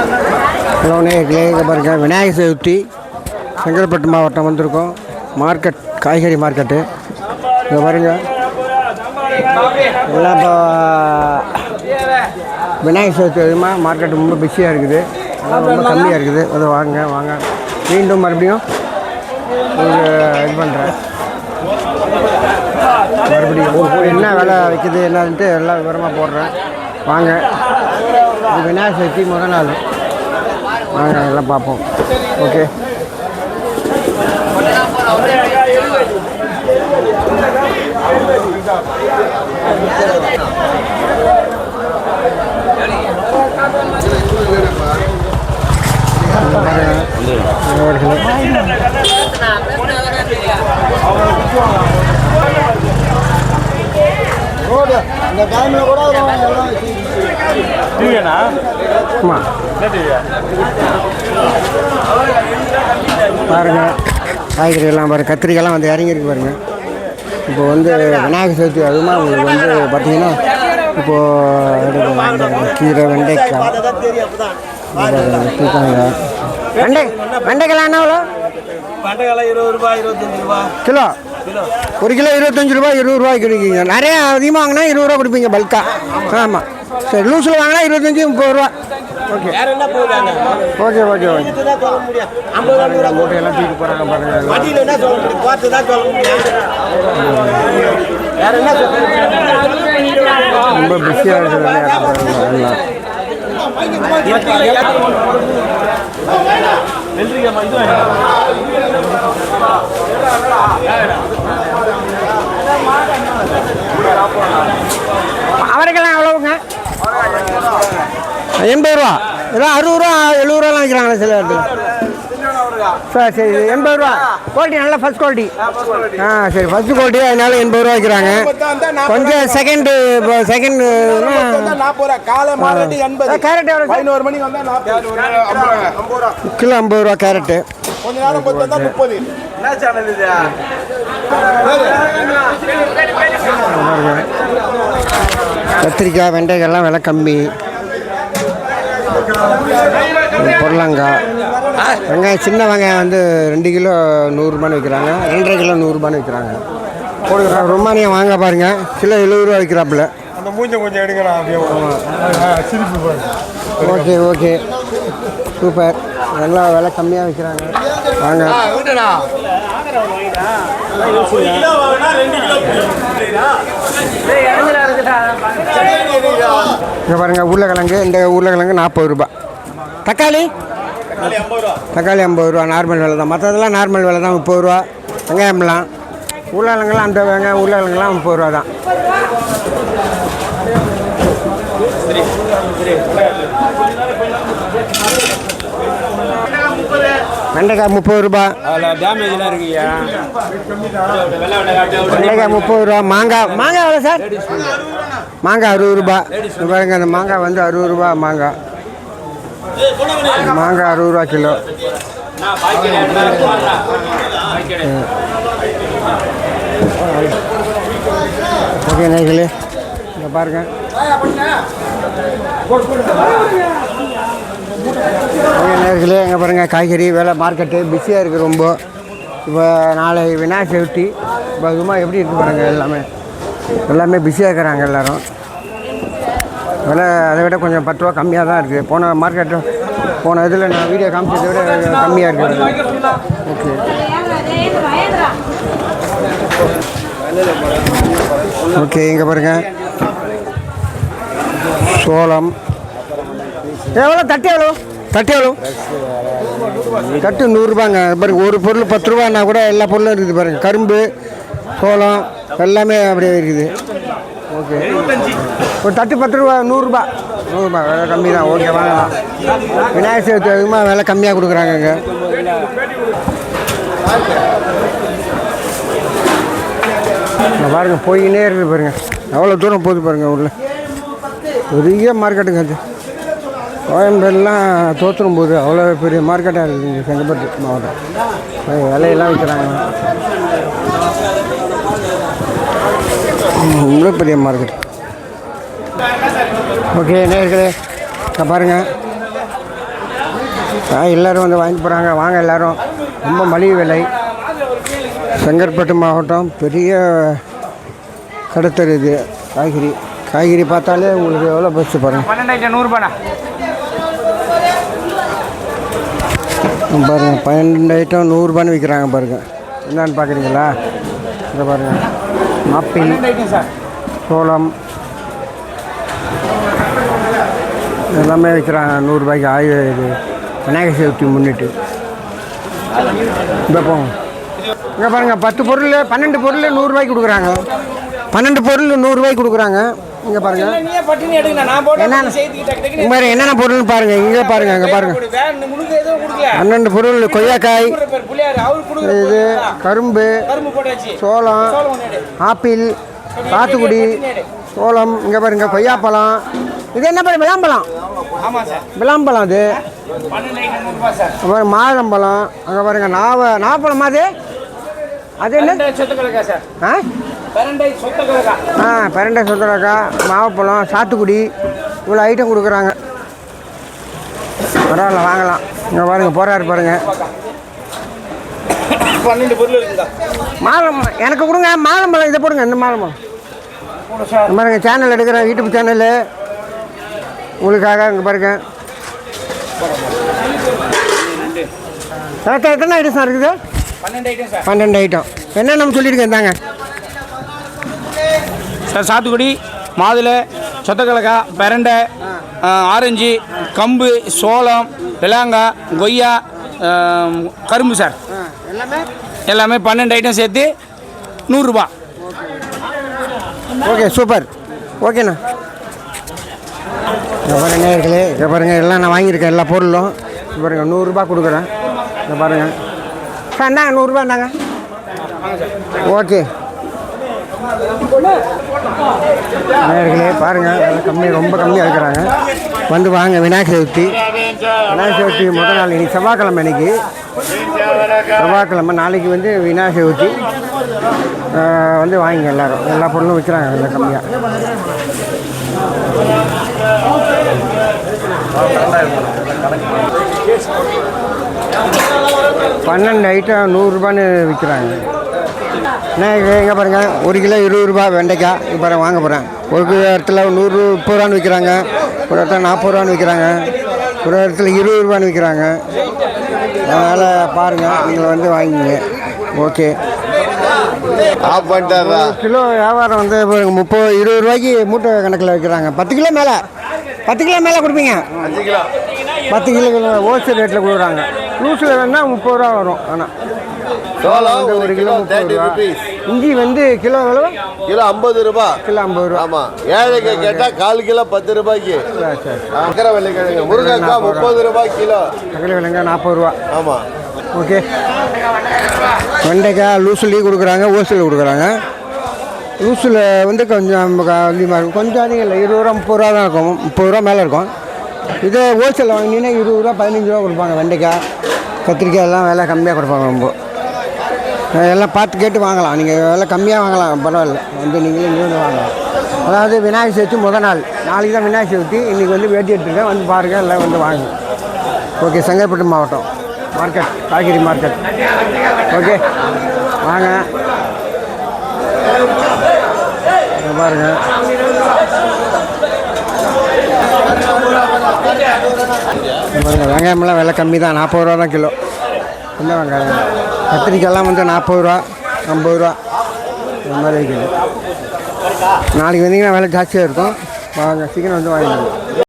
Hello நேர்களே பாருங்கள் பாருங்க. விநாயகர் சதுர்த்தி செங்கல்பட்டு மாவட்டம் வந்திருக்கோம். மார்க்கெட் காய்கறி மார்க்கெட்டு இங்கே பாருங்க. எல்லாம் இப்போ விநாயகர் சதுர்த்தி அதிகமாக மார்க்கெட் ரொம்ப பிஸியாக இருக்குது. அதெல்லாம் ரொம்ப கம்மியாக இருக்குது. அதை வாங்க வாங்க. மீண்டும் மறுபடியும் இது பண்ணுறேன் மறுபடியும் என்ன விலை வைக்குது என்னன்ட்டு எல்லாம் விவரமாக போடுறேன். வாங்க. விநாயகர் சதுர்த்தி முதல் நாள் வாங்க எல்லாம் பார்ப்போம் ஓகே இந்த டைமில் கூட டிவியாண்ணா ஆமாம் என்ன டிவியா பாருங்க காய்கறி எல்லாம் பாருங்க கத்திரிக்காய்லாம் வந்து இறங்கியிருக்கு பாருங்க. இப்போ வந்து விநாயகர் சதுர்த்தி அதுமா உங்களுக்கு வந்து பார்த்தீங்கன்னா இப்போது கீரை வெண்டைக்காய் தூக்காங்க வெண்டை வெண்டைக்காய் என்ன கிலோ? ஒரு கிலோ இருபத்தஞ்சு ரூபாய் இருபது ரூபாய்க்கு கிடைக்குங்க. நிறைய அதிகமாக வாங்கினா இருபது ரூபா கொடுப்பீங்க பல்கா ஆமாம் சரி லூஸில் வாங்கினா இருபத்தஞ்சி முப்பது ரூபா. ஓகே. Okay okay okay. மூட்டையெல்லாம் தூக்கி போகிறாங்க பாருங்க. வண்டியில் என்ன சொல்ல முடியும் பார்த்து தான் சொல்ல முடியும் வேற என்ன சொல்ல முடியும் ரொம்ப பிஸியாக இருக்குது எல்லாம் வெள்ளரிக்காய் இது அவரைக்கெல்லாம் எவ்வளவுங்க எண்பது ரூபா. ஏதோ அறுபது ரூபா எழுபது ரூபாலாம் விற்கிறாங்களே சில இடத்துல சரி சரி எண்பது ரூபா. குவாலிட்டி நல்ல ஃபஸ்ட் குவாலிட்டி ஆ சரி ஃபஸ்ட் குவாலிட்டி அதனால எண்பது ரூபா விற்கிறாங்க கொஞ்சம் செகண்டு இப்போ செகண்ட் நாற்பது ரூபா. காலை மாறட்டி எண்பது. கேரட் எவ்வளோ சார்? பதினோரு மணிக்கு வந்தா நாற்பது. ஐம்பது ரூபா? கிலோ ஐம்பது ரூபா கேரட்டு கொஞ்ச நேரம் முப்பது. என்ன சேனல் இது? கத்திரிக்காய் வெண்டைக்காய்லாம் விலை கம்மி. பொருளங்காய் வெங்காயம் சின்ன வெங்காயம் வந்து ரெண்டு கிலோ நூறுரூபான்னு விற்கிறாங்க ரெண்டரை கிலோ நூறுரூபான்னு விற்கிறாங்க கொடுக்குறாங்க ரொமானியம் வாங்க பாருங்க. கிலோ எழுபது ரூபா விற்கிறாப்புல அந்த மூஞ்ச கொஞ்சம் பாருங்க. Okay okay. சூப்பர். நல்லா விலை கம்மியாக விற்கிறாங்க வாங்க. இங்கே பாருங்கள் உருளைக்கிழங்கு இந்த உருளைக்கிழங்கு நாற்பது ரூபாய் தக்காளி? தக்காளி ஐம்பது ரூபா நார்மல் விலை தான். மற்றதெல்லாம் நார்மல் விலை தான் முப்பது ரூபா. வெங்காயம்லாம். உருளைக்கிழங்குலாம் அந்த வெங்காயம் உருளைக்கிழங்குலாம் முப்பது ரூபா தான். வெண்டைக்காய் முப்பது ரூபா. வெண்டைக்காய் முப்பது ரூபா. மாங்காய் மாங்காய் எவ்வளோ சார்? மாங்காய் அறுபது ரூபா. பாருங்க அந்த மாங்காய் வந்து அறுபது ரூபா மாங்காய். மாங்காய் அறுபது ரூபா கிலோ. ஓகே நேர்களே இங்கே பாருங்க. ஓகே நேர்களே இங்கே பாருங்கள் காய்கறி வேலை மார்க்கெட்டு பிஸியாக இருக்குது ரொம்ப. இப்போ நாளை விநாயகர் சதுர்த்தி. இப்போ அதுமா எப்படி இருக்குது பாருங்கள் எல்லாமே. எல்லாமே பிஸியாக இருக்கிறாங்க எல்லோரும். விலை அதை விட கொஞ்சம் பத்து ரூபா கம்மியாக தான் இருக்குது போன மார்க்கெட்டு போன இதில் நான் வீடியோ காமிச்சதை விட கம்மியாக இருக்குது ஓகே ஓகே இங்கே பாருங்க. சோளம். எவ்வளோ தட்டி எவ்வளோ தட்டி எவ்வளோ தட்டு நூறுரூபாங்க பாருங்க ஒரு பொருள் பத்து ரூபான்னா கூட எல்லா பொருளும் இருக்குது பாருங்கள் கரும்பு சோளம் எல்லாமே அப்படியே இருக்குது. ஓகே. ஒரு தட்டு பத்து ரூபா நூறுரூபா நூறுரூபா விலை கம்மி தான். ஓகே வாங்கலாம். விநாயகர் சதுர்த்தி அதிகமாக விலை கம்மியாக கொடுக்குறாங்க இங்கே. இங்க பாருங்க போயினே இருக்குது பாருங்க. எவ்வளோ தூரம் போகுது பாருங்க உள்ள பெரிய மார்க்கெட்டுங்க அது. கோயம்பேடுலாம் தோற்றுரும் போது அவ்வளோ பெரிய மார்க்கெட்டாக இருக்குது இங்கே செங்கல்பட்டு மாவட்டம். விலையெல்லாம் விற்கிறாங்க ரொம்ப பெரிய மார்க்கெட் ஓகே நேர்களே இங்க பாருங்க. ஆ எல்லோரும் வந்து வாங்கிட்டு போகிறாங்க வாங்க எல்லோரும். ரொம்ப மலிவு விலை. செங்கற்பட்டு மாவட்டம் பெரிய கடத்தல் இது காய்கறி. காய்கறி பார்த்தாலே உங்களுக்கு எவ்வளோ பெஸ்ட்டு பாருங்கள் பன்னெண்டாயிரத்தி நூறுரூபாண்ணா பாருங்க பன்னெண்டு ஐட்டம் நூறுரூபான்னு விற்கிறாங்க பாருங்க. என்னன்னு பார்க்குறீங்களா இதை பாருங்க. ஆப்பிள். சோளம். எல்லாமே விற்கிறாங்க நூறுரூபாய்க்கு ஆயுத இது. விநாயகர் சதுர்த்தி முன்னிட்டு. போங்க. இங்கே பாருங்கள் பத்து பொருள் பன்னெண்டு பொருள் நூறுரூவாய்க்கு கொடுக்குறாங்க. பன்னெண்டு பொருள் நூறுரூவாய்க்கு கொடுக்குறாங்க. இங்கே பாருங்கள் என்னென்ன? என்னென்ன பொருள்னு பாருங்கள் இங்கே பாருங்கள் இங்கே பாருங்கள் பன்னெண்டு பொருள் கொய்யாக்காய். இது கரும்பு சோளம். ஆப்பிள் சாத்துக்குடி சோளம் இங்கே பாருங்க கொய்யாப்பழம். இது என்ன பாருங்க விளாம்பழம் விளாம்பழம் அது. அப்புறம் மாதுளம்பழம். அங்கே பாருங்க நாவ நாவப்பழமா அது? அது என்ன? ஆ? ஆ பரண்டை சொத்தரக்கா மாவப்பழம் சாத்துக்குடி. இவ்வளோ ஐட்டம் கொடுக்குறாங்க. பரவாயில்ல வாங்கலாம். இங்கே பாருங்க போறாரு பாருங்க. பன்னெண்டு பொருள் இருக்குதா மாலம் எனக்கு கொடுங்க மாலம்பழம் இதை போடுங்க இந்த மாலம்பழம் பாருங்க சேனல் எடுக்கிறேன் யூடியூப் சேனலு உங்களுக்காக இங்கே பாருங்க. எத்தனை எத்தனை ஐட்டம் சார் இருக்குது? பன்னெண்டு ஐட்டம் என்னென்னு சொல்லியிருக்கேன் தாங்க சார் சாத்துக்குடி மாதுளை சொத்தக்கிழக்கா பெரண்டை ஆரஞ்சு கம்பு சோளம் விலாங்காய் கொய்யா கரும்பு சார். எல்லாமே? எல்லாமே பன்னெண்டு ஐட்டம் சேர்த்து நூறுரூபா ஓகே சூப்பர். ஓகேண்ணா. பாருங்க நேர்களே இங்கே பாருங்க எல்லாம் நான் வாங்கியிருக்கேன் எல்லா பொருளும். இங்கே பாருங்க நூறுரூபா கொடுக்குறேன். இங்கே பாருங்க. சார் இந்தாங்க நூறுரூபா இந்தாங்க. ஓகே. நேர்களே பாருங்கள் விலை கம்மி ரொம்ப கம்மியாக இருக்கிறாங்க. வந்து வாங்க விநாயகர் சதுர்த்தி. விநாயகர் சதுர்த்தி முதல் நாள் இன்னைக்கு செவ்வாய்க்கிழமை இன்னைக்கு. செவ்வாய்க்கிழமை நாளைக்கு வந்து விநாயகர் சதுர்த்தி. வந்து வாங்கிங்க எல்லோரும். எல்லா பொருளும் விற்கிறாங்க விலை கம்மியாக பன்னெண்டு ஐட்டம் நூறுரூபான்னு விற்கிறாங்க என்ன எங்கே பாருங்கள் ஒரு கிலோ இருபது ரூபா வெண்டைக்காய். இப்போ வாங்க போகிறேன் ஒரு கிலோ இடத்துல நூறு முப்பது ரூபான்னு விற்கிறாங்க ஒரு இடத்துல நாற்பது ரூபான்னு விற்கிறாங்க ஒரு இடத்துல இருபது ரூபான்னு விற்கிறாங்க அதனால் பாருங்கள் நீங்கள் வந்து வாங்கிங்க ஓகே. ஆஃப் பண்ணிட்டாரா கிலோ வியாபாரம் வந்து முப்பது இருபது ரூபாய்க்கு மூட்டை கணக்கில் விற்கிறாங்க பத்து கிலோ மேலே. பத்து கிலோ மேலே கொடுப்பீங்க. அஞ்சு கிலோ. பத்து கிலோ ஹோல்சேல் ரேட்டில் கொடுக்குறாங்க. லூஸில் வேணால் முப்பது ரூபா வரும் ஆனால் சோளம் வந்து ஒரு கிலோ முப்பது ரூபா. இஞ்சி வந்து கிலோ எவ்வளோ கிலோ ஐம்பது ரூபாய் கிலோ ஐம்பது ரூபா. ஆமா. ஏழைக்கு கேட்டா கால் கிலோ பத்து ரூபாய்க்கு. சரி சரி அக்கறை வெள்ளைக்கிழங்கு முருங்கைக்காய் முப்பது ரூபாய் கிலோ. அகல விலங்க நாற்பது ரூபா. ஆமா. ஓகே. வெண்டைக்காய் லூஸ்லேயும் கொடுக்குறாங்க ஹோல்சேலில் கொடுக்குறாங்க. லூஸில் வந்து கொஞ்சம் அதிகமாக இருக்கும். கொஞ்சம் அதிகம் இல்லை. இருபது ரூபா முப்பது ரூபா தான் இருக்கும். முப்பது ரூபா மேலே இருக்கும். இதே ஹோல்சேலில் வாங்கினீங்கன்னா இருபது ரூபா பதினஞ்சு ரூபா கொடுப்பாங்க வெண்டைக்காய். கத்திரிக்காய் எல்லாம் விலை கம்மியாக கொடுப்பாங்க ரொம்ப. எல்லாம் பார்த்து கேட்டு வாங்கலாம். நீங்கள் விலை கம்மியாக வாங்கலாம் பரவாயில்ல. வந்து நீங்களே இங்கே வந்து வாங்கலாம். அதாவது விநாயகர் சதுர்த்தி முத நாள். நாளைக்கு தான் விநாயகர் சதுர்த்தி. இன்றைக்கி வந்து வேட்டி எடுத்துருக்கேன். வந்து பாருங்கள் எல்லாம் வந்து வாங்க. ஓகே செங்கல்பட்டு மாவட்டம். மார்க்கெட் காய்கறி மார்க்கெட் ஓகே வாங்க. பாருங்கள் பாருங்க வெங்காயமெல்லாம் விலை கம்மி தான். நாற்பது ரூபா தான் கிலோ. என்ன வெங்காயம்? கத்திரிக்காயெல்லாம் வந்து நாற்பது ரூபா ஐம்பது ரூபா இந்த மாதிரி விற்கிது. நாளைக்கு வந்தீங்கன்னா விலை ஜாஸ்தியாக இருக்கும். வாங்க சீக்கிரம் வந்து வாங்கிக்கலாம்.